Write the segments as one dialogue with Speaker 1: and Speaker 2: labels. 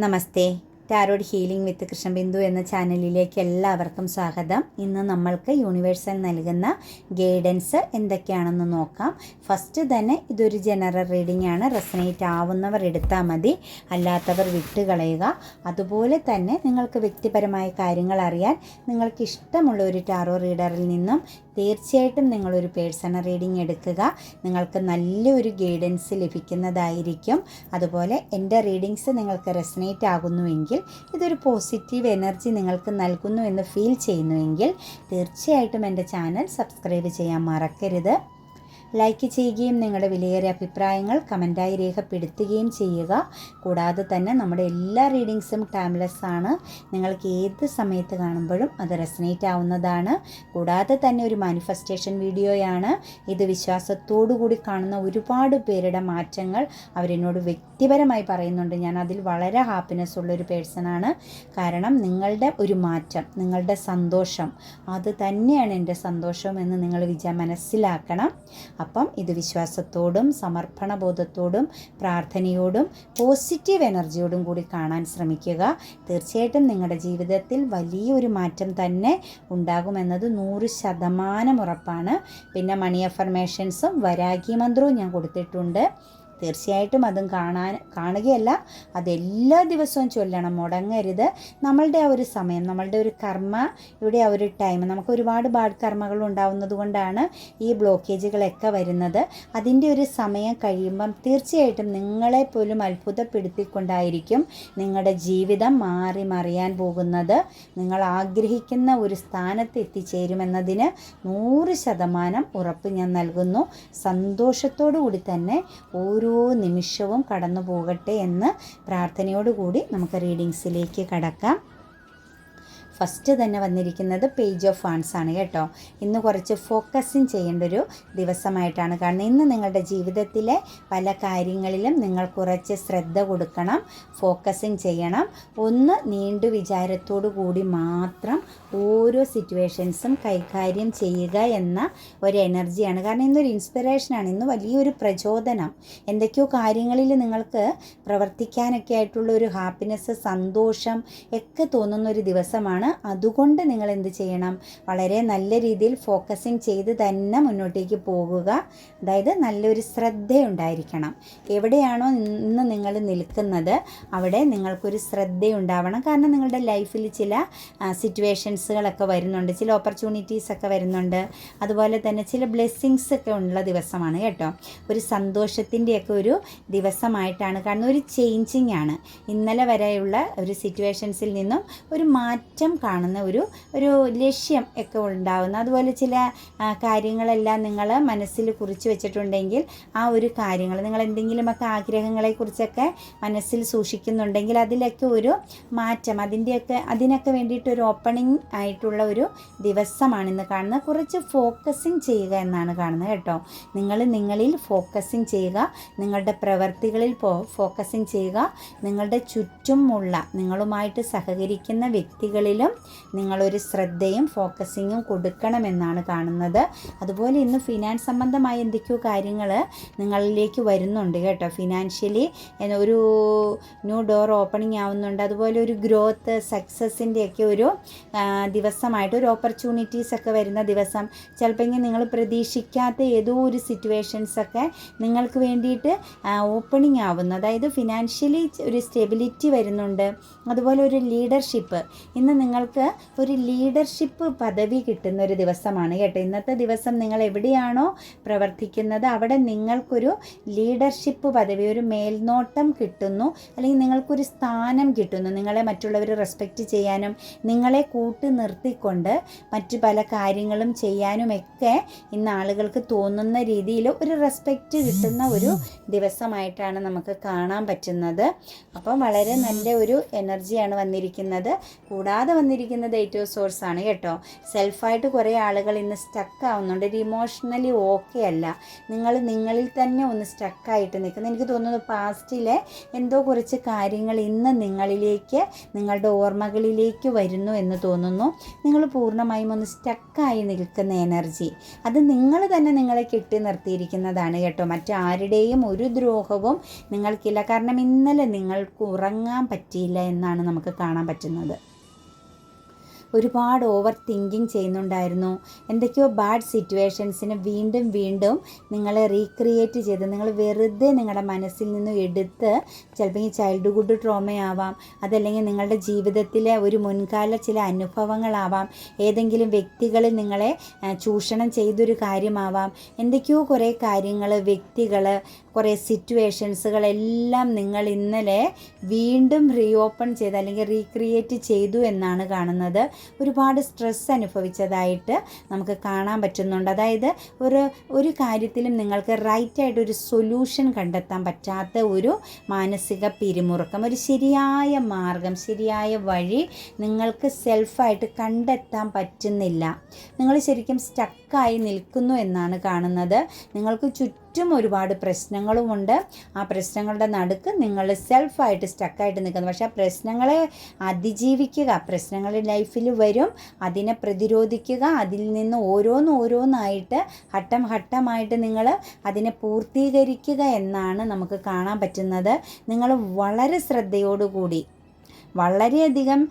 Speaker 1: Namaste. Tarot healing with Krishnabindu എന്ന ചാനലിലേക്ക് എല്ലാവർക്കും സ്വാഗതം. ഇന്ന് നമ്മൾക്ക് യൂണിവേഴ്സൽ നൽകുന്ന ഗൈഡൻസ് എന്തൊക്കെയാണെന്ന് നോക്കാം. ഫസ്റ്റ് തന്നെ ഇതൊരു ജനറൽ റീഡിംഗ് ആണ്. റെസനേറ്റ് ആവുന്നവർ എടുത്താൽ മതി. അല്ലാത്തവർ വിട്ടുകളയുക അതുപോലെ തന്നെ നിങ്ങൾക്ക് വ്യക്തിപരമായ കാര്യങ്ങൾ അറിയാൻ നിങ്ങൾക്ക് ഇഷ്ടമുള്ള ഒരു ടാറോ റീഡറിൽ നിന്നും തീർച്ചയായിട്ടും നിങ്ങളൊരു പേഴ്സണൽ റീഡിംഗ് എടുക്കുക. നിങ്ങൾക്ക് നല്ലൊരു ഗൈഡൻസ് ലഭിക്കുന്നതായിരിക്കും. അതുപോലെ എന്റെ റീഡിങ്സ് നിങ്ങൾക്ക് റെസനേറ്റ് ആകുന്നുവെങ്കിൽ ഇതൊരു പോസിറ്റീവ് എനർജി നിങ്ങൾക്ക് നൽകുന്നു എന്ന് ഫീൽ ചെയ്യുന്നുവെങ്കിൽ തീർച്ചയായിട്ടും എന്റെ ചാനൽ സബ്സ്ക്രൈബ് ചെയ്യാൻ മറക്കരുത്. ലൈക്ക് ചെയ്യുകയും നിങ്ങളുടെ വിലയേറിയ അഭിപ്രായങ്ങൾ കമന്റായി രേഖപ്പെടുത്തുകയും ചെയ്യുക. കൂടാതെ തന്നെ നമ്മുടെ എല്ലാ റീഡിങ്സും ടൈംലെസ് ആണ്. നിങ്ങൾക്ക് ഏത് സമയത്ത് കാണുമ്പോഴും അത് റെസനേറ്റ് ആവുന്നതാണ്. കൂടാതെ തന്നെ ഒരു മാനിഫെസ്റ്റേഷൻ വീഡിയോയാണ് ഇത് വിശ്വാസത്തോടു കൂടി കാണുന്ന ഒരുപാട് പേരുടെ മാറ്റങ്ങൾ അവരെന്നോട് വ്യക്തിപരമായി പറയുന്നുണ്ട്. ഞാൻ അതിൽ വളരെ ഹാപ്പിനെസ് ഉള്ളൊരു പേഴ്സണാണ് കാരണം നിങ്ങളുടെ ഒരു മാറ്റം നിങ്ങളുടെ സന്തോഷം അത് തന്നെയാണ് എന്റെ സന്തോഷം എന്ന് നിങ്ങൾ വിചാ മനസ്സിലാക്കണം. അപ്പം ഇത് വിശ്വാസത്തോടും സമർപ്പണ സമർപ്പണബോധത്തോടും പ്രാർത്ഥനയോടും പോസിറ്റീവ് എനർജിയോടും കൂടി കാണാൻ ശ്രമിക്കുക. തീർച്ചയായിട്ടും നിങ്ങളുടെ ജീവിതത്തിൽ വലിയൊരു മാറ്റം തന്നെ ഉണ്ടാകുമെന്നത് നൂറ് ശതമാനം ഉറപ്പാണ്. പിന്നെ മണി അഫർമേഷൻസും വരാഗി മന്ത്രവും ഞാൻ കൊടുത്തിട്ടുണ്ട്. തീർച്ചയായിട്ടും അതും കാണാൻ കാണുകയല്ല. അതെല്ലാ ദിവസവും ചൊല്ലണം. മുടങ്ങരുത്. നമ്മളുടെ ആ ഒരു സമയം നമ്മളുടെ ഒരു കർമ്മ ഇവിടെ ആ ഒരു ടൈം നമുക്ക് ഒരുപാട് ബാഡ് കർമ്മകൾ ഉണ്ടാവുന്നത് കൊണ്ടാണ് ഈ ബ്ലോക്കേജുകളൊക്കെ വരുന്നത്. അതിന്റെ ഒരു സമയം കഴിയുമ്പം തീർച്ചയായിട്ടും നിങ്ങളെ പോലും അത്ഭുതപ്പെടുത്തിക്കൊണ്ടായിരിക്കും നിങ്ങളുടെ ജീവിതം മാറി മറിയാൻ പോകുന്നത്. നിങ്ങൾ ആഗ്രഹിക്കുന്ന ഒരു സ്ഥാനത്ത് എത്തിച്ചേരുമെന്നതിന് നൂറ് ശതമാനം ഉറപ്പ് ഞാൻ നൽകുന്നു. സന്തോഷത്തോടു കൂടി തന്നെ ഓരോ നിമിഷവും കടന്നു പോകട്ടെ എന്ന് പ്രാർത്ഥനയോടുകൂടി നമുക്ക് റീഡിങ്സിലേക്ക് കടക്കാം. ഫസ്റ്റ് തന്നെ വന്നിരിക്കുന്നത് പേജ് ഓഫ് ഫാൻസ് ആണ് കേട്ടോ. ഇന്ന് കുറച്ച് ഫോക്കസിങ് ചെയ്യേണ്ട ഒരു ദിവസമായിട്ടാണ് കാരണം ഇന്ന് നിങ്ങളുടെ ജീവിതത്തിലെ പല കാര്യങ്ങളിലും നിങ്ങൾ കുറച്ച് ശ്രദ്ധ കൊടുക്കണം ഫോക്കസിങ് ചെയ്യണം. ഒന്ന് നീണ്ടു വിചാരത്തോടു കൂടി മാത്രം ഓരോ സിറ്റുവേഷൻസും കൈകാര്യം ചെയ്യുക എന്ന ഒരു എനർജിയാണ് കാരണം ഇന്നൊരു ഇൻസ്പിറേഷനാണ് ഇന്ന് വലിയൊരു പ്രചോദനം. എന്തൊക്കെയോ കാര്യങ്ങളിൽ നിങ്ങൾക്ക് പ്രവർത്തിക്കാനൊക്കെ ആയിട്ടുള്ള ഒരു ഹാപ്പിനെസ് സന്തോഷം ഒക്കെ തോന്നുന്ന ഒരു ദിവസമാണ് അതുകൊണ്ട് നിങ്ങൾ എന്ത് ചെയ്യണം? വളരെ നല്ല രീതിയിൽ ഫോക്കസിങ് ചെയ്ത് തന്നെ മുന്നോട്ടേക്ക് പോകുക. അതായത് നല്ലൊരു ശ്രദ്ധയുണ്ടായിരിക്കണം. എവിടെയാണോ ഇന്ന് നിങ്ങൾ നിൽക്കുന്നത് അവിടെ നിങ്ങൾക്കൊരു ശ്രദ്ധയുണ്ടാവണം. കാരണം നിങ്ങളുടെ ലൈഫിൽ ചില സിറ്റുവേഷൻസുകളൊക്കെ വരുന്നുണ്ട്. ചില ഓപ്പർച്യൂണിറ്റീസ് ഒക്കെ വരുന്നുണ്ട്. അതുപോലെ തന്നെ ചില ബ്ലെസ്സിങ്സ് ഒക്കെ ഉള്ള ദിവസമാണ് കേട്ടോ. ഒരു സന്തോഷത്തിന്റെയൊക്കെ ഒരു ദിവസമായിട്ടാണ് കാരണം ഒരു ചേഞ്ചിങ് ആണ്. ഇന്നലെ വരെയുള്ള ഒരു സിറ്റുവേഷൻസിൽ നിന്നും ഒരു മാറ്റം കാണുന്ന ഒരു ഒരു ലക്ഷ്യം ഒക്കെ ഉണ്ടാവുന്ന. അതുപോലെ ചില കാര്യങ്ങളെല്ലാം നിങ്ങൾ മനസ്സിൽ കുറിച്ച് വെച്ചിട്ടുണ്ടെങ്കിൽ ആ ഒരു കാര്യങ്ങൾ നിങ്ങൾ എന്തെങ്കിലുമൊക്കെ ആഗ്രഹങ്ങളെക്കുറിച്ചൊക്കെ മനസ്സിൽ സൂക്ഷിക്കുന്നുണ്ടെങ്കിൽ അതിലൊക്കെ ഒരു മാറ്റം അതിന്റെയൊക്കെ അതിനൊക്കെ വേണ്ടിയിട്ട് ഒരു ഓപ്പണിംഗ് ആയിട്ടുള്ള ഒരു ദിവസമാണ് ഇന്ന് കാണുന്നത്. കുറച്ച് ഫോക്കസിങ് ചെയ്യുക എന്നാണ് കാണുന്നത് കേട്ടോ. നിങ്ങൾ നിങ്ങളിൽ ഫോക്കസിങ് ചെയ്യുക നിങ്ങളുടെ പ്രവൃത്തികളിൽ ഫോക്കസിങ് ചെയ്യുക നിങ്ങളുടെ ചുറ്റുമുള്ള നിങ്ങളുമായിട്ട് സഹകരിക്കുന്ന വ്യക്തികളിലും നിങ്ങളൊരു ശ്രദ്ധയും ഫോക്കസിങ്ങും കൊടുക്കണമെന്നാണ് കാണുന്നത്. അതുപോലെ ഇന്ന് ഫിനാൻസ് സംബന്ധമായ എന്തൊക്കെയോ കാര്യങ്ങൾ നിങ്ങളിലേക്ക് വരുന്നുണ്ട് കേട്ടോ. ഫിനാൻഷ്യലി ഒരു ന്യൂ ഡോർ ഓപ്പണിംഗ് ആവുന്നുണ്ട്. അതുപോലെ ഒരു ഗ്രോത്ത് സക്സസിന്റെയൊക്കെ ഒരു ദിവസമായിട്ട് ഒരു ഓപ്പർച്യൂണിറ്റീസ് ഒക്കെ വരുന്ന ദിവസം. ചിലപ്പോൾ നിങ്ങൾ പ്രതീക്ഷിക്കാത്ത ഏതോ ഒരു സിറ്റുവേഷൻസ് ഒക്കെ നിങ്ങൾക്ക് വേണ്ടിയിട്ട് ഓപ്പണിംഗ് ആവുന്നു. അതായത് ഫിനാൻഷ്യലി ഒരു സ്റ്റെബിലിറ്റി വരുന്നുണ്ട്. അതുപോലെ ഒരു ലീഡർഷിപ്പ് ഇന്ന് നിങ്ങൾക്ക് ഒരു ലീഡർഷിപ്പ് പദവി കിട്ടുന്ന ഒരു ദിവസമാണ് കേട്ടോ. ഇന്നത്തെ ദിവസം നിങ്ങൾ എവിടെയാണോ പ്രവർത്തിക്കുന്നത് അവിടെ നിങ്ങൾക്കൊരു ലീഡർഷിപ്പ് പദവി ഒരു മേൽനോട്ടം കിട്ടുന്നു അല്ലെങ്കിൽ നിങ്ങൾക്കൊരു സ്ഥാനം കിട്ടുന്നു നിങ്ങളെ മറ്റുള്ളവർ റെസ്പെക്റ്റ് ചെയ്യാനും നിങ്ങളെ കൂട്ടി നിർത്തിക്കൊണ്ട് മറ്റു പല കാര്യങ്ങളും ചെയ്യാനുമൊക്കെ ഇന്ന് ആളുകൾക്ക് തോന്നുന്ന രീതിയിൽ ഒരു റെസ്പെക്റ്റ് കിട്ടുന്ന ഒരു ദിവസമായിട്ടാണ് നമുക്ക് കാണാൻ പറ്റുന്നത്. അപ്പം വളരെ നല്ല ഒരു എനർജിയാണ് വന്നിരിക്കുന്നത്. കൂടാതെ വന്നിരിക്കുന്നത് ഏറ്റവും സോഴ്സാണ് കേട്ടോ. സെൽഫായിട്ട് കുറേ ആളുകൾ ഇന്ന് സ്റ്റക്ക് ആവുന്നുണ്ട്. ഒരു ഇമോഷണലി ഓക്കെ അല്ല. നിങ്ങൾ നിങ്ങളിൽ തന്നെ ഒന്ന് സ്റ്റക്കായിട്ട് നിൽക്കുന്നത് എനിക്ക് തോന്നുന്നു പാസ്റ്റിലെ എന്തോ കുറച്ച് കാര്യങ്ങൾ ഇന്ന് നിങ്ങളിലേക്ക് നിങ്ങളുടെ ഓർമ്മകളിലേക്ക് വരുന്നു എന്ന് തോന്നുന്നു. നിങ്ങൾ പൂർണമായും ഒന്ന് സ്റ്റക്കായി നിൽക്കുന്ന എനർജി അത് നിങ്ങൾ തന്നെ നിങ്ങളെ കെട്ടി നിർത്തിയിരിക്കുന്നതാണ് കേട്ടോ. മറ്റാരുടെയും ഒരു ദ്രോഹവും നിങ്ങൾക്കില്ല. കാരണം ഇന്നലെ നിങ്ങൾക്ക് ഉറങ്ങാൻ പറ്റിയില്ല എന്നാണ് നമുക്ക് കാണാൻ പറ്റുന്നത്. ഒരുപാട് ഓവർ തിങ്കിങ് ചെയ്യുന്നുണ്ടായിരുന്നു. എന്തൊക്കെയോ ബാഡ് സിറ്റുവേഷൻസിനെ വീണ്ടും വീണ്ടും നിങ്ങളെ റീക്രിയേറ്റ് ചെയ്ത് നിങ്ങൾ വെറുതെ നിങ്ങളുടെ മനസ്സിൽ നിന്നും എടുത്ത് ചിലപ്പോൾ ഈ ചൈൽഡ്ഹുഡ് ട്രോമയാവാം അതല്ലെങ്കിൽ നിങ്ങളുടെ ജീവിതത്തിലെ ഒരു മുൻകാല ചില അനുഭവങ്ങളാവാം ഏതെങ്കിലും വ്യക്തികളിൽ നിങ്ങളെ ചൂഷണം ചെയ്തൊരു കാര്യമാവാം എന്തൊക്കെയോ കുറേ കാര്യങ്ങൾ വ്യക്തികൾ കുറേ സിറ്റുവേഷൻസുകളെല്ലാം നിങ്ങൾ ഇന്നലെ വീണ്ടും റീ ഓപ്പൺ ചെയ്ത് അല്ലെങ്കിൽ റീക്രിയേറ്റ് ചെയ്തു എന്നാണ് കാണുന്നത്. ഒരുപാട് സ്ട്രെസ് അനുഭവിച്ചതായിട്ട് നമുക്ക് കാണാൻ പറ്റുന്നുണ്ട്. അതായത് ഒരു ഒരു കാര്യത്തിലും നിങ്ങൾക്ക് റൈറ്റായിട്ട് ഒരു സൊല്യൂഷൻ കണ്ടെത്താൻ പറ്റാത്ത ഒരു മാനസിക പിരിമുറുക്കം ഒരു ശരിയായ മാർഗം ശരിയായ വഴി നിങ്ങൾക്ക് സെൽഫായിട്ട് കണ്ടെത്താൻ പറ്റുന്നില്ല. നിങ്ങൾ ശരിക്കും സ്റ്റക്കായി നിൽക്കുന്നു എന്നാണ് കാണുന്നത്. നിങ്ങൾക്ക് ചുറ്റും ചുറ്റും ഒരുപാട് പ്രശ്നങ്ങളുമുണ്ട്. ആ പ്രശ്നങ്ങളുടെ നടുക്ക് നിങ്ങൾ സെൽഫായിട്ട് സ്റ്റക്കായിട്ട് നിൽക്കുന്നു. പക്ഷേ ആ പ്രശ്നങ്ങളെ അതിജീവിക്കുക പ്രശ്നങ്ങൾ ലൈഫിൽ വരും. അതിനെ പ്രതിരോധിക്കുക. അതിൽ നിന്ന് ഓരോന്ന് ഓരോന്നായിട്ട് ഘട്ടം ഘട്ടമായിട്ട് നിങ്ങൾ അതിനെ പൂർത്തീകരിക്കുക എന്നാണ് നമുക്ക് കാണാൻ പറ്റുന്നത്. നിങ്ങൾ വളരെ ശ്രദ്ധയോടുകൂടി വളരെയധികം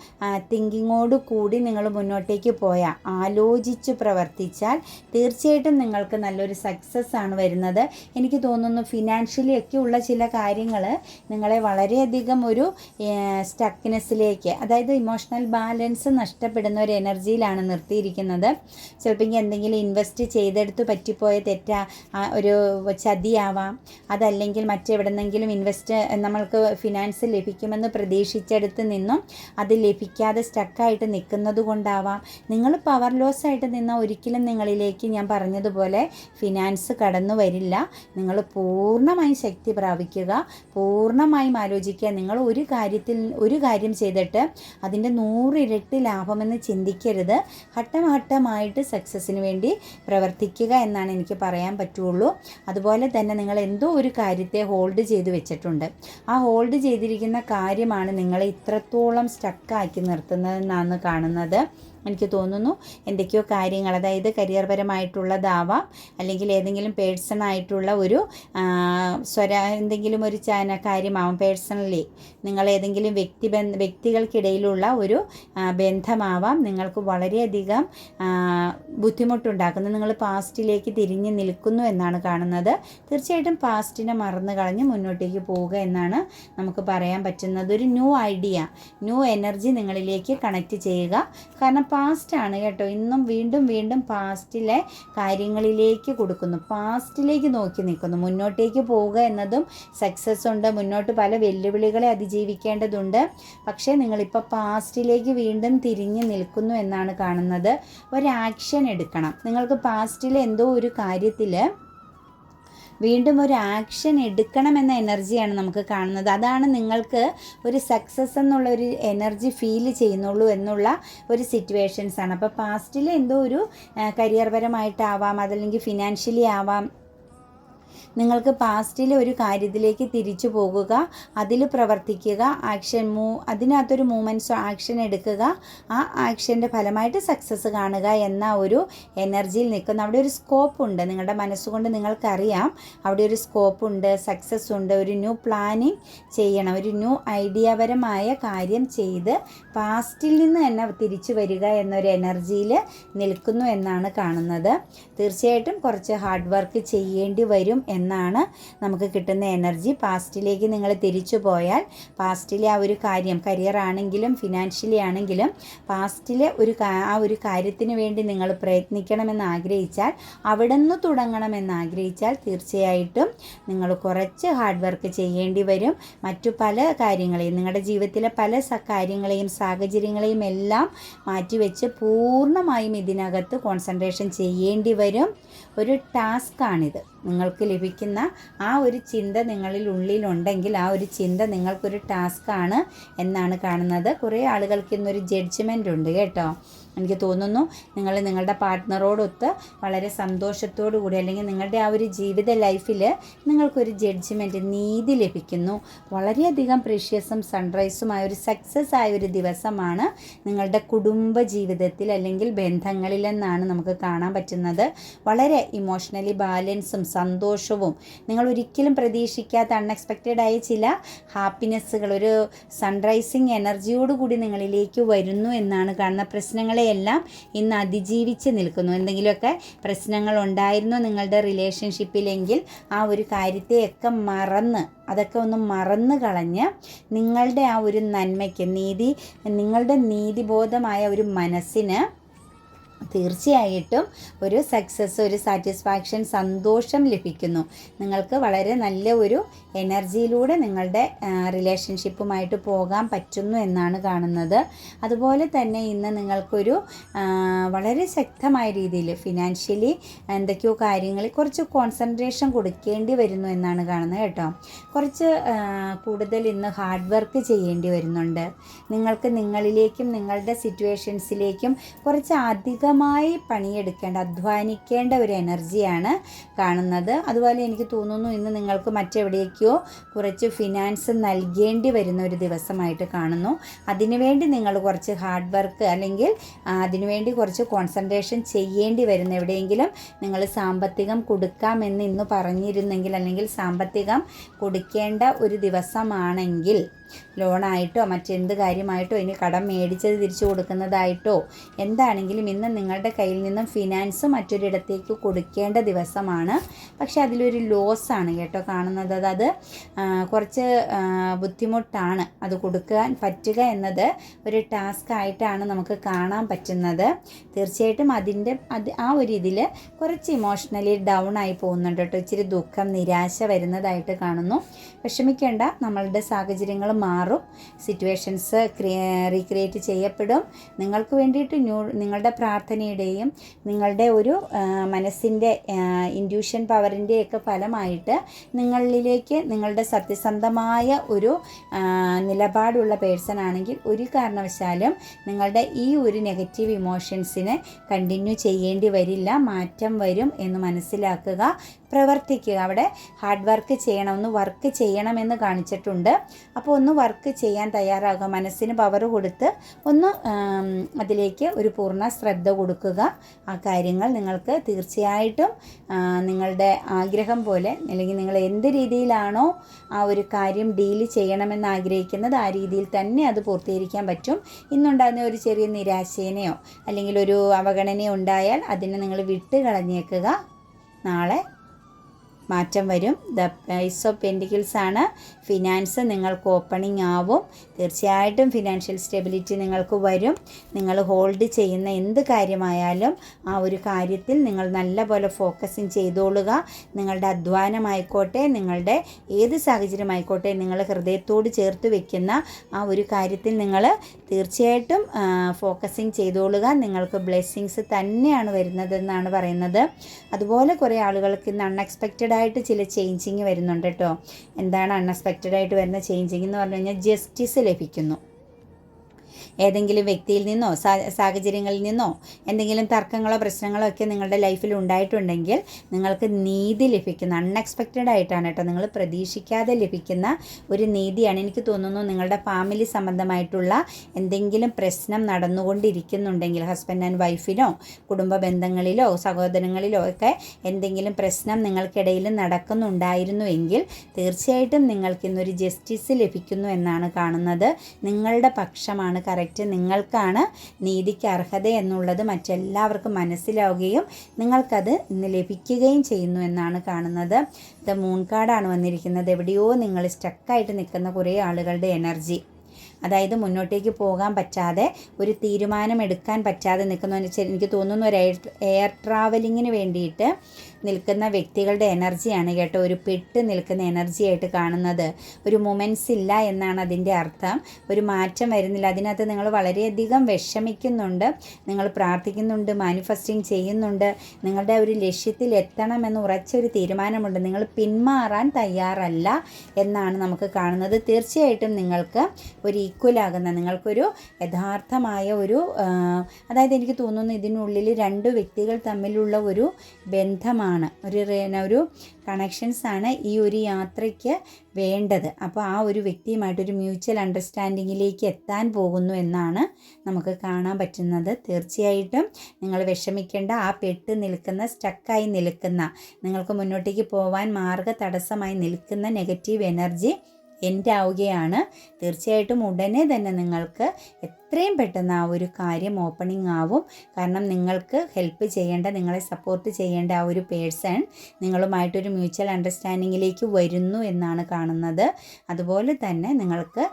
Speaker 1: തിങ്കിങ്ങോട് കൂടി നിങ്ങൾ മുന്നോട്ടേക്ക് പോയാൽ ആലോചിച്ച് പ്രവർത്തിച്ചാൽ തീർച്ചയായിട്ടും നിങ്ങൾക്ക് നല്ലൊരു സക്സസ് ആണ് വരുന്നത്. എനിക്ക് തോന്നുന്നു ഫിനാൻഷ്യലി ഒക്കെ ഉള്ള ചില കാര്യങ്ങൾ നിങ്ങളെ വളരെയധികം ഒരു സ്റ്റക്നെസ്സിലേക്ക് അതായത് ഇമോഷണൽ ബാലൻസ് നഷ്ടപ്പെടുന്ന ഒരു എനർജിയിലാണ് നിർത്തിയിരിക്കുന്നത്. ചിലപ്പോൾ എന്തെങ്കിലും ഇൻവെസ്റ്റ് ചെയ്തെടുത്ത് പറ്റിപ്പോയ തെറ്റാ ഒരു ചതിയാവാം. അതല്ലെങ്കിൽ മറ്റെവിടെന്നെങ്കിലും ഇൻവെസ്റ്റ് നമ്മൾക്ക് ഫിനാൻസ് ലഭിക്കുമെന്ന് പ്രതീക്ഷിച്ചെടുത്ത് നിന്നും അത് ലഭിക്കാതെ സ്റ്റക്കായിട്ട് നിൽക്കുന്നത് കൊണ്ടാവാം നിങ്ങൾ പവർ ലോസ് ആയിട്ട് നിന്നാൽ ഒരിക്കലും നിങ്ങളിലേക്ക് ഞാൻ പറഞ്ഞതുപോലെ ഫിനാൻസ് കടന്നു വരില്ല. നിങ്ങൾ പൂർണമായും ശക്തി പ്രാപിക്കുക. പൂർണമായും ആലോചിക്കുക. നിങ്ങൾ ഒരു കാര്യത്തിൽ ഒരു കാര്യം ചെയ്തിട്ട് അതിന്റെ നൂറിരട്ടി ലാഭമെന്ന് ചിന്തിക്കരുത്. ഘട്ടമായിട്ട് സക്സസ്സിന് വേണ്ടി പ്രവർത്തിക്കുക എന്നാണ് എനിക്ക് പറയാൻ പറ്റുള്ളൂ. അതുപോലെ തന്നെ നിങ്ങൾ എന്തോ ഒരു കാര്യത്തെ ഹോൾഡ് ചെയ്ത് വെച്ചിട്ടുണ്ട്. ആ ഹോൾഡ് ചെയ്തിരിക്കുന്ന കാര്യമാണ് നിങ്ങളെ ഇത്ര എത്രത്തോളം സ്റ്റക്കാക്കി നിർത്തുന്നതെന്നാണ് കാണുന്നത്. എനിക്ക് തോന്നുന്നു എന്തൊക്കെയോ കാര്യങ്ങൾ അതായത് കരിയർ പരമായിട്ടുള്ളതാവാം അല്ലെങ്കിൽ ഏതെങ്കിലും പേഴ്സൺ ആയിട്ടുള്ള ഒരു സ്വര എന്തെങ്കിലും ഒരു ചാന കാര്യമാവാം. പേഴ്സണലി നിങ്ങൾ ഏതെങ്കിലും വ്യക്തി വ്യക്തികൾക്കിടയിലുള്ള ഒരു ബന്ധമാവാം. നിങ്ങൾക്ക് വളരെയധികം ബുദ്ധിമുട്ടുണ്ടാക്കുന്നത് നിങ്ങൾ പാസ്റ്റിലേക്ക് തിരിഞ്ഞ് നിൽക്കുന്നു എന്നാണ് കാണുന്നത്. തീർച്ചയായിട്ടും പാസ്റ്റിനെ മറന്നു കളഞ്ഞ് മുന്നോട്ടേക്ക് പോവുക എന്നാണ് നമുക്ക് പറയാൻ പറ്റുന്നത്. ഒരു ന്യൂ ഐഡിയ ന്യൂ എനർജി നിങ്ങളിലേക്ക് കണക്റ്റ് ചെയ്യുക. കാരണം പാസ്റ്റാണ് കേട്ടോ. ഇന്നും വീണ്ടും വീണ്ടും പാസ്റ്റിലെ കാര്യങ്ങളിലേക്ക് കൊടുക്കുന്നു. പാസ്റ്റിലേക്ക് നോക്കി നിൽക്കുന്നു. മുന്നോട്ടേക്ക് പോവുക എന്നതും സക്സസ് ഉണ്ട്. മുന്നോട്ട് പല വെല്ലുവിളികളെ അതിജീവിക്കേണ്ടതുണ്ട്. പക്ഷേ നിങ്ങളിപ്പോൾ പാസ്റ്റിലേക്ക് വീണ്ടും തിരിഞ്ഞ് നിൽക്കുന്നു എന്നാണ് കാണുന്നത്. ഒരു ആക്ഷൻ എടുക്കണം. നിങ്ങൾക്ക് പാസ്റ്റിൽ എന്തോ ഒരു കാര്യത്തിൽ വീണ്ടും ഒരു ആക്ഷൻ എടുക്കണമെന്ന എനർജിയാണ് നമുക്ക് കാണുന്നത്. അതാണ് നിങ്ങൾക്ക് ഒരു സക്സസ് എന്നുള്ള ഒരു എനർജി ഫീൽ ചെയ്യുന്നുള്ളൂ എന്നുള്ള ഒരു സിറ്റുവേഷൻസ് ആണ്. അപ്പോൾ പാസ്റ്റിൽ എന്തോ ഒരു കരിയർപരമായിട്ടാവാം അതല്ലെങ്കിൽ ഫിനാൻഷ്യലി ആവാം നിങ്ങൾക്ക് പാസ്റ്റിലെ ഒരു കാര്യത്തിലേക്ക് തിരിച്ചു പോകുക അതിൽ പ്രവർത്തിക്കുക ആക്ഷൻ മൂ അതിനകത്തൊരു മൂമെന്റ്സോ ആക്ഷൻ എടുക്കുക ആ ആക്ഷന്റെ ഫലമായിട്ട് സക്സസ് കാണുക എന്ന ഒരു എനർജിയിൽ നിൽക്കുന്ന അവിടെ ഒരു സ്കോപ്പ് ഉണ്ട്. നിങ്ങളുടെ മനസ്സുകൊണ്ട് നിങ്ങൾക്കറിയാം അവിടെ ഒരു സ്കോപ്പ് ഉണ്ട് സക്സസ് ഉണ്ട്. ഒരു ന്യൂ പ്ലാനിങ് ചെയ്യണം ഒരു ന്യൂ ഐഡിയാപരമായ കാര്യം ചെയ്ത് പാസ്റ്റിൽ നിന്ന് തന്നെ തിരിച്ചു വരിക എന്നൊരു എനർജിയിൽ നിൽക്കുന്നു എന്നാണ് കാണുന്നത്. തീർച്ചയായിട്ടും കുറച്ച് ഹാർഡ് വർക്ക് ചെയ്യേണ്ടി വരും എന്നാണ് നമുക്ക് കിട്ടുന്ന എനർജി. പാസ്റ്റിലേക്ക് നിങ്ങൾ തിരിച്ചു പോയാൽ പാസ്റ്റിലെ ആ ഒരു കാര്യം കരിയർ ആണെങ്കിലും ഫിനാൻഷ്യലി ആണെങ്കിലും പാസ്റ്റിലെ ഒരു ആ ഒരു കാര്യത്തിന് വേണ്ടി നിങ്ങൾ പ്രയത്നിക്കണമെന്ന് ആഗ്രഹിച്ചാൽ അവിടെ നിന്ന് തുടങ്ങണമെന്ന് ആഗ്രഹിച്ചാൽ തീർച്ചയായിട്ടും നിങ്ങൾ കുറച്ച് ഹാർഡ് വർക്ക് ചെയ്യേണ്ടി വരും. മറ്റു പല കാര്യങ്ങളെയും നിങ്ങളുടെ ജീവിതത്തിലെ പല കാര്യങ്ങളെയും സാഹചര്യങ്ങളെയും എല്ലാം മാറ്റിവെച്ച് പൂർണമായും ഇതിനകത്ത് കോൺസെൻട്രേഷൻ ചെയ്യേണ്ടി വരും. ഒരു ടാസ്ക്കാണിത്. നിങ്ങൾക്ക് ലഭിക്കുന്ന ആ ഒരു ചിന്ത നിങ്ങളിൽ ഉള്ളിലുണ്ടെങ്കിൽ ആ ഒരു ചിന്ത നിങ്ങൾക്കൊരു ടാസ്ക്കാണ് എന്നാണ് കാണുന്നത്. കുറേ ആളുകൾക്ക് ഇന്നൊരു ജഡ്ജ്മെന്റ് ഉണ്ട് കേട്ടോ. എനിക്ക് തോന്നുന്നു നിങ്ങൾ നിങ്ങളുടെ പാർട്ട്ണറോടൊത്ത് വളരെ സന്തോഷത്തോടു കൂടി അല്ലെങ്കിൽ നിങ്ങളുടെ ആ ഒരു ജീവിത ലൈഫിൽ നിങ്ങൾക്കൊരു ജഡ്ജ്മെന്റ് നീതി ലഭിക്കുന്നു. വളരെയധികം പ്രഷ്യസും സൺറൈസുമായ ഒരു സക്സസ് ആയ ഒരു ദിവസമാണ് നിങ്ങളുടെ കുടുംബ ജീവിതത്തിൽ അല്ലെങ്കിൽ ബന്ധങ്ങളിലെന്നാണ് നമുക്ക് കാണാൻ പറ്റുന്നത്. വളരെ ഇമോഷണലി ബാലൻസും സന്തോഷവും നിങ്ങൾ ഒരിക്കലും പ്രതീക്ഷിക്കാത്ത അൺഎക്സ്പെക്റ്റഡ് ആയ ചില ഹാപ്പിനെസ്സുകൾ ഒരു സൺറൈസിങ് എനർജിയോടുകൂടി നിങ്ങളിലേക്ക് വരുന്നു എന്നാണ് കാണുന്ന പ്രശ്നങ്ങളെയെല്ലാം ഇന്ന് അതിജീവിച്ച് നിൽക്കുന്നു. എന്തെങ്കിലുമൊക്കെ പ്രശ്നങ്ങൾ ഉണ്ടായിരുന്നു നിങ്ങളുടെ റിലേഷൻഷിപ്പിലെങ്കിൽ ആ ഒരു കാര്യത്തെയൊക്കെ മറന്ന് അതൊക്കെ ഒന്ന് മറന്നു കളഞ്ഞ് നിങ്ങളുടെ ആ ഒരു നന്മയ്ക്ക് നീതി നിങ്ങളുടെ നീതിബോധമായ ഒരു മനസ്സിന് തീർച്ചയായിട്ടും ഒരു സക്സസ് ഒരു സാറ്റിസ്ഫാക്ഷൻ സന്തോഷം ലഭിക്കുന്നു. നിങ്ങൾക്ക് വളരെ നല്ല ഒരു എനർജിയിലൂടെ നിങ്ങളുടെ റിലേഷൻഷിപ്പുമായിട്ട് പോകാൻ പറ്റുന്നു എന്നാണ് കാണുന്നത്. അതുപോലെ തന്നെ ഇന്ന് നിങ്ങൾക്കൊരു വളരെ ശക്തമായ രീതിയിൽ ഫിനാൻഷ്യലി എന്തൊക്കെയോ കാര്യങ്ങളിൽ കുറച്ച് കോൺസെൻട്രേഷൻ കൊടുക്കേണ്ടി വരുന്നു എന്നാണ് കാണുന്നത് കേട്ടോ. കുറച്ച് കൂടുതൽ ഇന്ന് ഹാർഡ് വർക്ക് ചെയ്യേണ്ടി വരുന്നുണ്ട്. നിങ്ങൾക്ക് നിങ്ങളിലേക്കും നിങ്ങളുടെ സിറ്റുവേഷൻസിലേക്കും കുറച്ച് അധികമായി പണിയെടുക്കേണ്ട അധ്വാനിക്കേണ്ട ഒരു എനർജിയാണ് കാണുന്നത്. അതുപോലെ എനിക്ക് തോന്നുന്നു ഇന്ന് നിങ്ങൾക്ക് മറ്റെവിടേക്കോ കുറച്ച് ഫിനാൻസ് നൽകേണ്ടി വരുന്ന ഒരു ദിവസമായിട്ട് കാണുന്നു. അതിനുവേണ്ടി നിങ്ങൾ കുറച്ച് ഹാർഡ് വർക്ക് അല്ലെങ്കിൽ അതിനുവേണ്ടി കുറച്ച് കോൺസെൻട്രേഷൻ ചെയ്യേണ്ടി വരുന്ന എവിടെയെങ്കിലും നിങ്ങൾ സാമ്പത്തികം കൊടുക്കാമെന്ന് ഇന്ന് പറഞ്ഞിരുന്നെങ്കിൽ അല്ലെങ്കിൽ സാമ്പത്തികം കൊടുക്കേണ്ട ഒരു ദിവസമാണെങ്കിൽ ലോണായിട്ടോ മറ്റെന്ത് കാര്യമായിട്ടോ ഇനി കടം മേടിച്ചത് തിരിച്ചു കൊടുക്കുന്നതായിട്ടോ എന്താണെങ്കിലും ഇന്ന് നിങ്ങളുടെ കയ്യിൽ നിന്നും ഫിനാൻസ് മറ്റൊരിടത്തേക്ക് കൊടുക്കേണ്ട ദിവസമാണ്. പക്ഷേ അതിലൊരു ലോസാണ് കേട്ടോ കാണുന്നത്. അത് ആ, കുറച്ച് ബുദ്ധിമുട്ടാണ് അത് കൊടുക്കാൻ പറ്റുക എന്നത് ഒരു ടാസ്ക് ആയിട്ടാണ് നമുക്ക് കാണാൻ പറ്റുന്നത്. തീർച്ചയായിട്ടും അതിന്റെ അത് ആ ഒരു ഇതിൽ കുറച്ച് ഇമോഷണലി ഡൗൺ ആയി പോകുന്നുണ്ട് കേട്ടോ. ഇച്ചിരി ദുഃഖം നിരാശ വരുന്നതായിട്ട് കാണുന്നു. വിഷമിക്കേണ്ട നമ്മളുടെ സാഹചര്യങ്ങൾ മാറും. സിറ്റുവേഷൻസ് റീക്രിയേറ്റ് ചെയ്യപ്പെടും. നിങ്ങൾക്ക് വേണ്ടിയിട്ട് ന്യൂ നിങ്ങളുടെ പ്രാർത്ഥനയുടെയും നിങ്ങളുടെ ഒരു മനസ്സിന്റെ ഇൻഡ്യൂഷൻ പവറിന്റെയൊക്കെ ഫലമായിട്ട് നിങ്ങളിലേക്ക് നിങ്ങളുടെ സത്യസന്ധമായ ഒരു നിലപാടുള്ള പേഴ്സൺ ആണെങ്കിൽ ഒരു കാരണവശാലും നിങ്ങളുടെ ഈ ഒരു നെഗറ്റീവ് ഇമോഷൻസിനെ കണ്ടിന്യൂ ചെയ്യേണ്ടി വരില്ല. മാറ്റം വരും എന്ന് മനസ്സിലാക്കുക. പ്രവർത്തിക്കുക. അവിടെ ഹാർഡ് വർക്ക് ചെയ്യണം ഒന്ന് വർക്ക് ചെയ്യണമെന്ന് കാണിച്ചിട്ടുണ്ട്. അപ്പോൾ ഒന്ന് വർക്ക് ചെയ്യാൻ തയ്യാറാകുക. മനസ്സിന് പവർ കൊടുത്ത് ഒന്ന് അതിലേക്ക് ഒരു പൂർണ ശ്രദ്ധ കൊടുക്കുക. ആ കാര്യങ്ങൾ നിങ്ങൾക്ക് തീർച്ചയായിട്ടും നിങ്ങളുടെ ആഗ്രഹം പോലെ അല്ലെങ്കിൽ നിങ്ങൾ എന്ത് രീതിയിലാണോ ആ ഒരു കാര്യം ഡീൽ ചെയ്യണമെന്ന് ആഗ്രഹിക്കുന്നത് ആ രീതിയിൽ തന്നെ അത് പൂർത്തീകരിക്കാൻ പറ്റും. ഇന്നുണ്ടാകുന്ന ഒരു ചെറിയ നിരാശേനയോ അല്ലെങ്കിൽ ഒരു അവഗണനയോ ഉണ്ടായാൽ അതിനെ നിങ്ങൾ വിട്ട് കളഞ്ഞേക്കുക നാളെ മാറ്റം വരും. ദ പ്രൈസ് ഓഫ് പെന്റിക്കിൾസ് ആണ്. ഫിനാൻസ് നിങ്ങൾക്ക് ഓപ്പണിംഗ് ആവും. തീർച്ചയായിട്ടും ഫിനാൻഷ്യൽ സ്റ്റെബിലിറ്റി നിങ്ങൾക്ക് വരും. നിങ്ങൾ ഹോൾഡ് ചെയ്യുന്ന എന്ത് കാര്യമായാലും ആ ഒരു കാര്യത്തിൽ നിങ്ങൾ നല്ല പോലെ ഫോക്കസിങ് ചെയ്തോളുക. നിങ്ങളുടെ അധ്വാനമായിക്കോട്ടെ നിങ്ങളുടെ ഏത് സാഹചര്യമായിക്കോട്ടെ നിങ്ങൾ ഹൃദയത്തോട് ചേർത്ത് വെക്കുന്ന ആ ഒരു കാര്യത്തിൽ നിങ്ങൾ തീർച്ചയായിട്ടും ഫോക്കസിങ് ചെയ്തോളുക. നിങ്ങൾക്ക് ബ്ലെസ്സിങ്സ് തന്നെയാണ് വരുന്നതെന്നാണ് പറയുന്നത്. അതുപോലെ കുറേ ആളുകൾക്ക് ഇന്ന് അൺഎക്സ്പെക്റ്റഡ് ആയിട്ട് ചില ചേഞ്ചിങ് വരുന്നുണ്ട് കേട്ടോ എന്താണ് അൺഎക്സ്പെക്റ്റഡ് ആയിട്ട് വരുന്ന ചേഞ്ചിങ് എന്ന് പറഞ്ഞു കഴിഞ്ഞാൽ ജസ്റ്റിസ് ലഭിക്കുന്നു. ഏതെങ്കിലും വ്യക്തിയിൽ നിന്നോ സാഹചര്യങ്ങളിൽ നിന്നോ എന്തെങ്കിലും തർക്കങ്ങളോ പ്രശ്നങ്ങളോ ഒക്കെ നിങ്ങളുടെ ലൈഫിൽ ഉണ്ടായിട്ടുണ്ടെങ്കിൽ നിങ്ങൾക്ക് നീതി ലഭിക്കുന്ന അൺഎക്സ്പെക്റ്റഡ് ആയിട്ടാണ് കേട്ടോ നിങ്ങൾ പ്രതീക്ഷിക്കാതെ ലഭിക്കുന്ന ഒരു നീതിയാണ്. എനിക്ക് തോന്നുന്നു നിങ്ങളുടെ ഫാമിലി സംബന്ധമായിട്ടുള്ള എന്തെങ്കിലും പ്രശ്നം നടന്നുകൊണ്ടിരിക്കുന്നുണ്ടെങ്കിൽ ഹസ്ബൻഡ് ആൻഡ് വൈഫിനോ കുടുംബ ബന്ധങ്ങളിലോ സഹോദരങ്ങളിലോ ഒക്കെ എന്തെങ്കിലും പ്രശ്നം നിങ്ങൾക്കിടയിൽ നടക്കുന്നുണ്ടായിരുന്നുവെങ്കിൽ തീർച്ചയായിട്ടും നിങ്ങൾക്ക് ഇന്നൊരു ജസ്റ്റിസ് ലഭിക്കുന്നു എന്നാണ് കാണുന്നത്. നിങ്ങളുടെ പക്ഷമാണ് കറക്റ്റ് നിങ്ങൾക്കാണ് നീതിക്ക് അർഹത എന്നുള്ളത് മറ്റെല്ലാവർക്കും മനസ്സിലാവുകയും നിങ്ങൾക്കത് ഇന്ന് ലഭിക്കുകയും ചെയ്യുന്നു എന്നാണ് കാണുന്നത്. ദ മൂൺ കാർഡാണ് വന്നിരിക്കുന്നത്. എവിടെയോ നിങ്ങൾ സ്റ്റക്കായിട്ട് നിൽക്കുന്ന കുറേ ആളുകളുടെ എനർജി. അതായത് മുന്നോട്ടേക്ക് പോകാൻ പറ്റാതെ ഒരു തീരുമാനം എടുക്കാൻ പറ്റാതെ നിൽക്കുന്ന എനിക്ക് തോന്നുന്നു ഒരു എയർ എയർ ട്രാവലിങ്ങിന് വേണ്ടിയിട്ട് നിൽക്കുന്ന വ്യക്തികളുടെ എനർജിയാണ് കേട്ടോ ഒരു പെട്ട് നിൽക്കുന്ന എനർജിയായിട്ട് കാണുന്നത്. ഒരു മൊമെന്റ്സ് ഇല്ല എന്നാണ് അതിന്റെ അർത്ഥം. ഒരു മാറ്റം വരുന്നില്ല. അതിനകത്ത് നിങ്ങൾ വളരെയധികം വിഷമിക്കുന്നുണ്ട്. നിങ്ങൾ പ്രാർത്ഥിക്കുന്നുണ്ട് മാനിഫെസ്റ്റിംഗ് ചെയ്യുന്നുണ്ട്. നിങ്ങളുടെ ഒരു ലക്ഷ്യത്തിൽ എത്തണമെന്ന് ഉറച്ചൊരു തീരുമാനമുണ്ട്. നിങ്ങൾ പിന്മാറാൻ തയ്യാറല്ല എന്നാണ് നമുക്ക് കാണുന്നത്. തീർച്ചയായിട്ടും നിങ്ങൾക്ക് ഒരു ഈക്വൽ ആകുന്ന നിങ്ങൾക്കൊരു യഥാർത്ഥമായ ഒരു അതായത് എനിക്ക് തോന്നുന്നു ഇതിനുള്ളിൽ രണ്ട് വ്യക്തികൾ തമ്മിലുള്ള ഒരു ബന്ധമാണ്. ഒരു ഒരു കണക്ഷൻസ് ആണ് ഈ ഒരു യാത്രയ്ക്ക് വേണ്ടത്. അപ്പോൾ ആ ഒരു വ്യക്തിയുമായിട്ടൊരു മ്യൂച്വൽ അണ്ടർസ്റ്റാൻഡിങ്ങിലേക്ക് എത്താൻ പോകുന്നു എന്നാണ് നമുക്ക് കാണാൻ പറ്റുന്നത്. തീർച്ചയായിട്ടും നിങ്ങൾ വിഷമിക്കേണ്ട ആ പെട്ട് നിൽക്കുന്ന സ്റ്റക്കായി നിൽക്കുന്ന നിങ്ങൾക്ക് മുന്നോട്ടേക്ക് പോകാൻ മാർഗ തടസ്സമായി നിൽക്കുന്ന നെഗറ്റീവ് എനർജി എന്റെ ആവുകയാണ് തീർച്ചയായിട്ടും ഉടനെ തന്നെ നിങ്ങൾക്ക് എത്രയും പെട്ടെന്ന് ആ ഒരു കാര്യം ഓപ്പണിംഗ് ആവും. കാരണം നിങ്ങൾക്ക് ഹെൽപ്പ് ചെയ്യേണ്ട നിങ്ങളെ സപ്പോർട്ട് ചെയ്യേണ്ട ആ ഒരു പേഴ്സൺ നിങ്ങളുമായിട്ടൊരു മ്യൂച്വൽ അണ്ടർസ്റ്റാൻഡിങ്ങിലേക്ക് വരുന്നു എന്നാണ് കാണുന്നത്. അതുപോലെ തന്നെ നിങ്ങൾക്ക്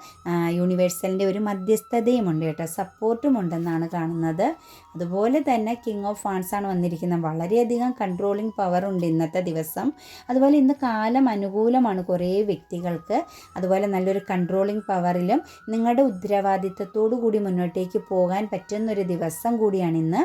Speaker 1: യൂണിവേഴ്സലിന്റെ ഒരു മധ്യസ്ഥതയുമുണ്ട് കേട്ടോ. സപ്പോർട്ടും ഉണ്ടെന്നാണ് കാണുന്നത്. അതുപോലെ തന്നെ കിങ് ഓഫ് ഫാൻസ് ആണ് വന്നിരിക്കുന്നത്. വളരെയധികം കൺട്രോളിങ് പവർ ഉണ്ട് ഇന്നത്തെ ദിവസം. അതുപോലെ ഇന്ന് കാലം അനുകൂലമാണ് കുറേ വ്യക്തികൾക്ക്. അതുപോലെ നല്ലൊരു കൺട്രോളിങ് പവറിലും നിങ്ങളുടെ ഉത്തരവാദിത്തത്തോടു കൂടി മുന്നോട്ടേക്ക് പോകാൻ പറ്റുന്നൊരു ദിവസം കൂടിയാണ് ഇന്ന്.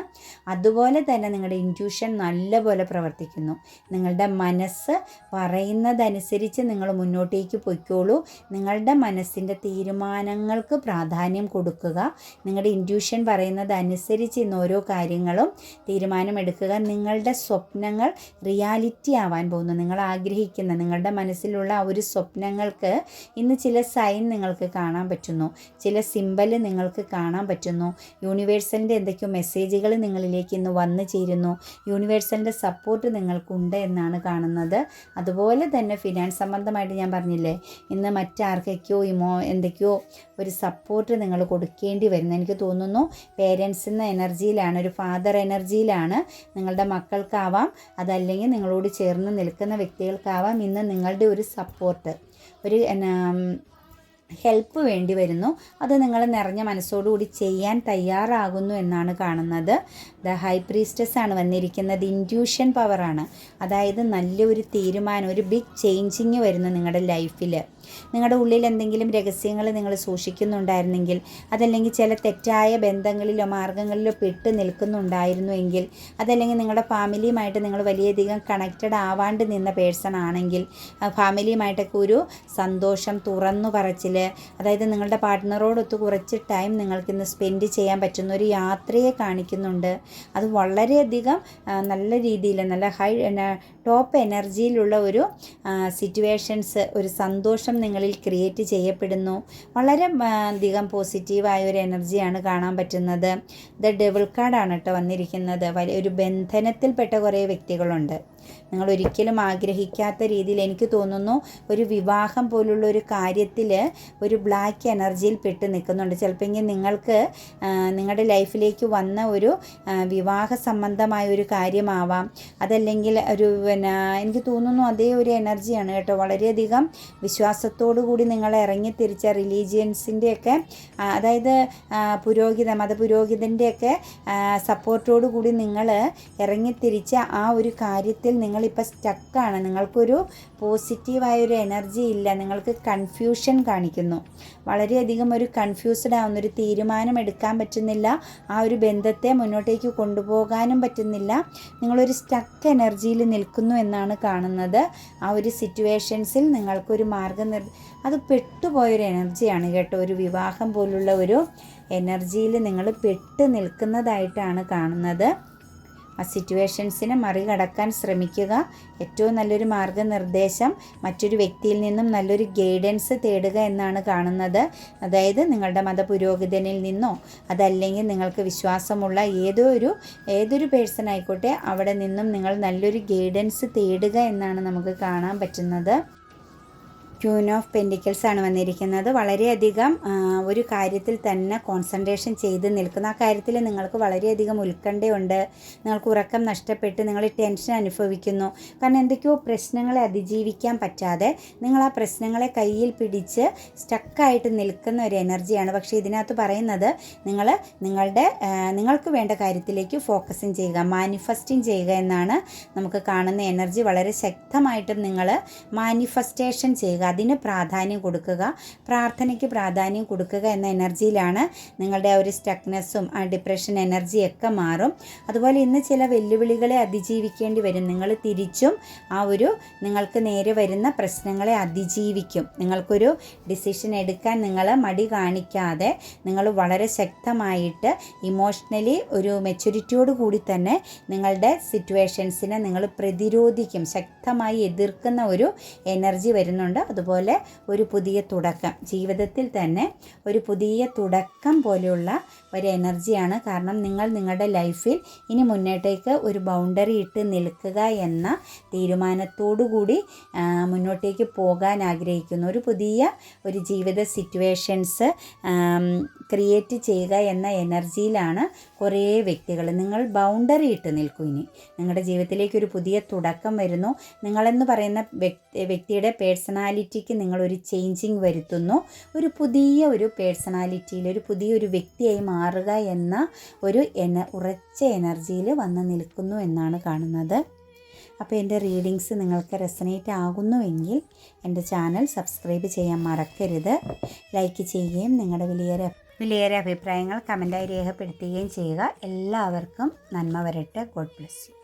Speaker 1: അതുപോലെ തന്നെ നിങ്ങളുടെ ഇന്റ്യൂഷൻ നല്ലപോലെ പ്രവർത്തിക്കുന്നു. നിങ്ങളുടെ മനസ്സ് പറയുന്നതനുസരിച്ച് നിങ്ങൾ മുന്നോട്ടേക്ക് പൊയ്ക്കോളൂ. നിങ്ങളുടെ മനസ്സിന്റെ തീരുമാനങ്ങൾക്ക് പ്രാധാന്യം കൊടുക്കുക. നിങ്ങളുടെ ഇന്റ്യൂഷൻ പറയുന്നതനുസരിച്ച് ഇന്ന് ഓരോ കാര്യങ്ങളും തീരുമാനമെടുക്കുക. നിങ്ങളുടെ സ്വപ്നങ്ങൾ റിയാലിറ്റി ആവാൻ പോകുന്നു. നിങ്ങൾ ആഗ്രഹിക്കുന്ന നിങ്ങളുടെ മനസ്സിലുള്ള ആ ഒരു സ്വപ്നങ്ങൾക്ക് ഇന്ന് ചില സൈൻ നിങ്ങൾക്ക് കാണാൻ പറ്റുന്നു. ചില സിമ്പൽ നിങ്ങൾക്ക് കാണാൻ പറ്റുന്നു. യൂണിവേഴ്സലിന്റെ എന്തൊക്കെയോ മെസ്സേജുകൾ നിങ്ങളിലേക്ക് ഇന്ന് വന്നു ചേരുന്നു. യൂണിവേഴ്സലിന്റെ സപ്പോർട്ട് നിങ്ങൾക്കുണ്ട് എന്നാണ് കാണുന്നത്. അതുപോലെ തന്നെ ഫിനാൻസ് സംബന്ധമായിട്ട് ഞാൻ പറഞ്ഞില്ലേ ഇന്ന് മറ്റാർക്കൊക്കെയോ ഇമോ എന്തൊക്കെയോ ഒരു സപ്പോർട്ട് നിങ്ങൾ കൊടുക്കേണ്ടി വരുന്നു. എനിക്ക് തോന്നുന്നു പേരൻസ് എന്ന എനർജിയിലാണ് ഒരു ഫാദർ എനർജിയിലാണ് നിങ്ങളുടെ മക്കൾക്കാവാം അതല്ലെങ്കിൽ നിങ്ങളോട് ചേർന്ന് നിൽക്കുന്ന വ്യക്തികൾക്കാവാം ഇന്ന് നിങ്ങളുടെ ഒരു സപ്പോർട്ട്. ഒരു ഹെൽപ്പ് വേണ്ടി വരുന്നു. അത് നിങ്ങൾ നിറഞ്ഞ മനസ്സോടുകൂടി ചെയ്യാൻ തയ്യാറാകുന്നു എന്നാണ് കാണുന്നത്. ദ ഹൈ പ്രീസ്റ്റസ് ആണ് വന്നിരിക്കുന്നത്. ഇന്റ്യൂഷൻ പവറാണ് അതായത് നല്ലൊരു തീരുമാനം ഒരു ബിഗ് ചേഞ്ചിങ് വരുന്നു നിങ്ങളുടെ ലൈഫിൽ നിങ്ങളുടെ ഉള്ളിൽ എന്തെങ്കിലും രഹസ്യങ്ങൾ നിങ്ങൾ സൂക്ഷിക്കുന്നുണ്ടായിരുന്നെങ്കിൽ അതല്ലെങ്കിൽ ചില തെറ്റായ ബന്ധങ്ങളിലോ മാർഗങ്ങളിലോ പെട്ട് നിൽക്കുന്നുണ്ടായിരുന്നുവെങ്കിൽ അതല്ലെങ്കിൽ നിങ്ങളുടെ ഫാമിലിയുമായിട്ട് നിങ്ങൾ വലിയധികം കണക്റ്റഡ് ആവാണ്ട് നിന്ന പേഴ്സൺ ആണെങ്കിൽ ഫാമിലിയുമായിട്ടൊക്കെ ഒരു സന്തോഷം തുറന്നു പറച്ചിൽ അതായത് നിങ്ങളുടെ പാർട്ട്ണറോടൊത്ത് കുറച്ച് ടൈം നിങ്ങൾക്കിന്ന് സ്പെൻഡ് ചെയ്യാൻ പറ്റുന്ന ഒരു യാത്രയെ കാണിക്കുന്നുണ്ട്. അത് വളരെയധികം നല്ല രീതിയിൽ നല്ല ഹൈ ടോപ്പ് എനർജിയിലുള്ള ഒരു സിറ്റുവേഷൻസ് ഒരു സന്തോഷം നിങ്ങളിൽ ക്രിയേറ്റ് ചെയ്യപ്പെടുന്നു. വളരെ അധികം പോസിറ്റീവായ ഒരു എനർജിയാണ് കാണാൻ പറ്റുന്നത്. ദ ഡെവിൾ കാർഡാണ് കേട്ടോ വന്നിരിക്കുന്നത്. വലിയൊരു ബന്ധനത്തിൽപ്പെട്ട കുറേ വ്യക്തികളുണ്ട്. നിങ്ങൾ ഒരിക്കലും ആഗ്രഹിക്കാത്ത രീതിയിൽ എനിക്ക് തോന്നുന്നു ഒരു വിവാഹം പോലുള്ള ഒരു കാര്യത്തിൽ ഒരു ബ്ലാക്ക് എനർജിയിൽ പെട്ട് നിൽക്കുന്നുണ്ട്. ചിലപ്പോൾ നിങ്ങൾക്ക് നിങ്ങളുടെ ലൈഫിലേക്ക് വന്ന ഒരു വിവാഹ സംബന്ധമായ ഒരു കാര്യമാവാം. അതല്ലെങ്കിൽ ഒരു പിന്നെ എനിക്ക് തോന്നുന്നു അതേ ഒരു എനർജിയാണ് കേട്ടോ. വളരെയധികം വിശ്വാസത്തോടു കൂടി നിങ്ങൾ ഇറങ്ങി തിരിച്ച റിലീജിയൻസിന്റെയൊക്കെ അതായത് പുരോഹിത മതപുരോഹിതന്റെയൊക്കെ സപ്പോർട്ടോടു കൂടി നിങ്ങൾ ഇറങ്ങിത്തിരിച്ച ആ ഒരു കാര്യത്തിൽ നിങ്ങളിപ്പോൾ സ്റ്റക്കാണ് നിങ്ങൾക്കൊരു പോസിറ്റീവായൊരു എനർജി ഇല്ല. നിങ്ങൾക്ക് കൺഫ്യൂഷൻ കാണിക്കുന്നു. വളരെയധികം ഒരു കൺഫ്യൂസ്ഡ് ആവുന്ന ഒരു തീരുമാനം എടുക്കാൻ പറ്റുന്നില്ല. ആ ഒരു ബന്ധത്തെ മുന്നോട്ടേക്ക് കൊണ്ടുപോകാനും പറ്റുന്നില്ല. നിങ്ങളൊരു സ്റ്റക്ക് എനർജിയിൽ നിൽക്കുന്നു എന്നാണ് കാണുന്നത്. ആ ഒരു സിറ്റുവേഷൻസിൽ നിങ്ങൾക്കൊരു മാർഗനിർ അത് പെട്ടുപോയൊരു എനർജിയാണ് കേട്ടോ. ഒരു വിവാഹം പോലുള്ള ഒരു എനർജിയിൽ നിങ്ങൾ പെട്ട് നിൽക്കുന്നതായിട്ടാണ് കാണുന്നത്. ആ സിറ്റുവേഷൻസിനെ മറികടക്കാൻ ശ്രമിക്കുക. ഏറ്റവും നല്ലൊരു മാർഗനിർദ്ദേശം മറ്റൊരു വ്യക്തിയിൽ നിന്നും നല്ലൊരു ഗൈഡൻസ് തേടുക എന്നാണ് കാണുന്നത്. അതായത് നിങ്ങളുടെ മതപുരോഹിതനിൽ നിന്നോ അതല്ലെങ്കിൽ നിങ്ങൾക്ക് വിശ്വാസമുള്ള ഏതോ ഒരു ഏതൊരു പേഴ്സൺ ആയിക്കോട്ടെ അവിടെ നിന്നും നിങ്ങൾ നല്ലൊരു ഗൈഡൻസ് തേടുക എന്നാണ് നമുക്ക് കാണാൻ പറ്റുന്നത്. ക്യൂൻ ഓഫ് പെൻഡിക്കിൾസ് ആണ് വന്നിരിക്കുന്നത്. വളരെയധികം ഒരു കാര്യത്തിൽ തന്നെ കോൺസെൻട്രേഷൻ ചെയ്ത് നിൽക്കുന്ന ആ കാര്യത്തിൽ നിങ്ങൾക്ക് വളരെയധികം ഉത്കണ്ഠയുണ്ട്. നിങ്ങൾക്ക് ഉറക്കം നഷ്ടപ്പെട്ട് നിങ്ങൾ ടെൻഷൻ അനുഭവിക്കുന്നു. കാരണം എന്തൊക്കെയോ പ്രശ്നങ്ങളെ അതിജീവിക്കാൻ പറ്റാതെ നിങ്ങൾ ആ പ്രശ്നങ്ങളെ കയ്യിൽ പിടിച്ച് സ്റ്റക്കായിട്ട് നിൽക്കുന്ന ഒരു എനർജിയാണ് പക്ഷേ ഇതിനകത്ത് പറയുന്നത് നിങ്ങൾ നിങ്ങളുടെ നിങ്ങൾക്ക് വേണ്ട കാര്യത്തിലേക്ക് ഫോക്കസിങ് ചെയ്യുക മാനിഫെസ്റ്റിംഗ് ചെയ്യുക എന്നാണ് നമുക്ക് കാണുന്ന എനർജി വളരെ ശക്തമായിട്ടും നിങ്ങൾ മാനിഫെസ്റ്റേഷൻ ചെയ്യുക. അതിന് പ്രാധാന്യം കൊടുക്കുക പ്രാർത്ഥനയ്ക്ക് പ്രാധാന്യം കൊടുക്കുക എന്ന എനർജിയിലാണ് നിങ്ങളുടെ ആ ഒരു സ്റ്റക്നെസ്സും ആ ഡിപ്രഷൻ എനർജിയൊക്കെ മാറും. അതുപോലെ ഇന്ന് ചില വെല്ലുവിളികളെ അതിജീവിക്കേണ്ടി വരും. നിങ്ങൾ തിരിച്ചും ആ ഒരു നിങ്ങൾക്ക് നേരെ വരുന്ന പ്രശ്നങ്ങളെ അതിജീവിക്കും. നിങ്ങൾക്കൊരു ഡിസിഷൻ എടുക്കാൻ നിങ്ങൾ മടി കാണിക്കാതെ നിങ്ങൾ വളരെ ശക്തമായിട്ട് ഇമോഷണലി ഒരു മെച്യൂരിറ്റിയോട് കൂടി തന്നെ നിങ്ങളുടെ സിറ്റുവേഷൻസിനെ നിങ്ങൾ പ്രതിരോധിക്കും. ശക്തമായി എതിർക്കുന്ന ഒരു എനർജി വരുന്നുണ്ട്. അതുപോലെ ഒരു പുതിയ തുടക്കം. ജീവിതത്തിൽ തന്നെ ഒരു പുതിയ തുടക്കം പോലെയുള്ള ഒരു എനർജിയാണ് കാരണം നിങ്ങൾ നിങ്ങളുടെ ലൈഫിൽ ഇനി മുന്നോട്ടേക്ക് ഒരു ബൗണ്ടറി ഇട്ട് നിൽക്കുക എന്ന തീരുമാനത്തോടു കൂടി മുന്നോട്ടേക്ക് പോകാൻ ആഗ്രഹിക്കുന്നു. ഒരു പുതിയ ഒരു ജീവിത സിറ്റുവേഷൻസ് ക്രിയേറ്റ് ചെയ്യുക എന്ന എനർജിയിലാണ് കുറേ വ്യക്തികൾ. നിങ്ങൾ ബൗണ്ടറി ഇട്ട് നിൽക്കും ഇനി. നിങ്ങളുടെ ജീവിതത്തിലേക്ക് ഒരു പുതിയ തുടക്കം വരുന്നു. നിങ്ങളെന്ന് പറയുന്ന വ്യക്തി വ്യക്തിയുടെ പേഴ്സണാലിറ്റിക്ക് നിങ്ങളൊരു ചേഞ്ചിങ് വരുത്തുന്നു. ഒരു പുതിയ ഒരു പേഴ്സണാലിറ്റിയിൽ ഒരു പുതിയൊരു വ്യക്തിയായി മാറുക എന്ന ഒരു എന ഉറച്ച എനർജിയിൽ വന്ന് നിൽക്കുന്നു എന്നാണ് കാണുന്നത്. അപ്പോൾ എന്റെ റീഡിങ്സ് നിങ്ങൾക്ക് റെസനേറ്റ് ആകുന്നുവെങ്കിൽ എന്റെ ചാനൽ സബ്സ്ക്രൈബ് ചെയ്യാൻ മറക്കരുത്. ലൈക്ക് ചെയ്യുകയും നിങ്ങളുടെ വിലയേറെ വിലയേറെ അഭിപ്രായങ്ങൾ കമന്റായി രേഖപ്പെടുത്തുകയും ചെയ്യുക. എല്ലാവർക്കും നന്മ വരട്ടെ. God bless you.